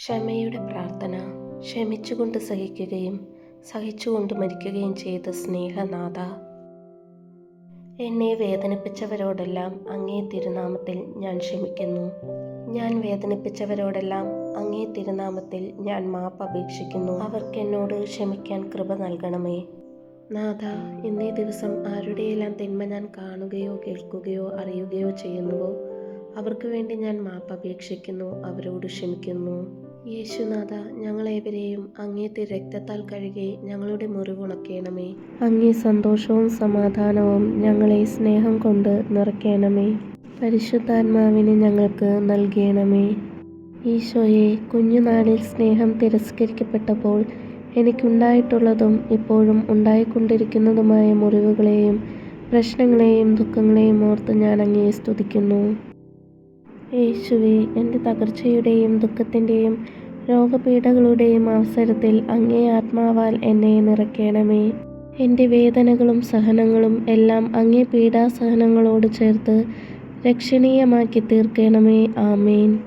ക്ഷമയുടെ പ്രാർത്ഥന. ക്ഷമിച്ചുകൊണ്ട് സഹിക്കുകയും സഹിച്ചുകൊണ്ട് മരിക്കുകയും ചെയ്ത സ്നേഹനാഥ. എന്നെ വേദനിപ്പിച്ചവരോടെല്ലാം അങ്ങേ തിരുനാമത്തിൽ ഞാൻ ക്ഷമിക്കുന്നു. ഞാൻ വേദനിപ്പിച്ചവരോടെല്ലാം അങ്ങേ തിരുനാമത്തിൽ ഞാൻ മാപ്പ് അപേക്ഷിക്കുന്നു. അവർക്ക് എന്നോട് ക്ഷമിക്കാൻ കൃപ നൽകണമേ. നാഥ ഇന്നേ ദിവസം ആരുടെയെല്ലാം തിന്മ ഞാൻ കാണുകയോ കേൾക്കുകയോ അറിയുകയോ ചെയ്യുന്നുവോ അവർക്ക് വേണ്ടി ഞാൻ മാപ്പ് അപേക്ഷിക്കുന്നു അവരോട് ക്ഷമിക്കുന്നു. യേശുനാഥ ഞങ്ങളേവരെയും അങ്ങേത്തെ രക്തത്താൽ കഴുകി ഞങ്ങളുടെ മുറിവുണക്കേണമേ. അങ്ങേ സന്തോഷവും സമാധാനവും ഞങ്ങളെ സ്നേഹം കൊണ്ട് നിറയ്ക്കണമേ പരിശുദ്ധാത്മാവിനെ ഞങ്ങൾക്ക് നൽകണമേ. ഈശോയെ കുഞ്ഞുനാളിൽ സ്നേഹം തിരസ്കരിക്കപ്പെട്ടപ്പോൾ എനിക്കുണ്ടായിട്ടുള്ളതും ഇപ്പോഴും ഉണ്ടായിക്കൊണ്ടിരിക്കുന്നതുമായ മുറിവുകളെയും പ്രശ്നങ്ങളെയും ദുഃഖങ്ങളെയും ഓർത്ത് ഞാൻ അങ്ങേ സ്തുതിക്കുന്നു. യേശുവെ എന്റെ തകർച്ചയുടെയും ദുഃഖത്തിന്റെയും രോഗപീഠകളുടെയും അവസരത്തിൽ അങ്ങേ ആത്മാവാൽ എന്നെ നിറയ്ക്കണമേ. എന്റെ വേദനകളും സഹനങ്ങളും എല്ലാം അങ്ങേ പീഡാസഹനങ്ങളോട് ചേർത്ത് രക്ഷണീയമാക്കി തീർക്കണമേ. ആമേൻ.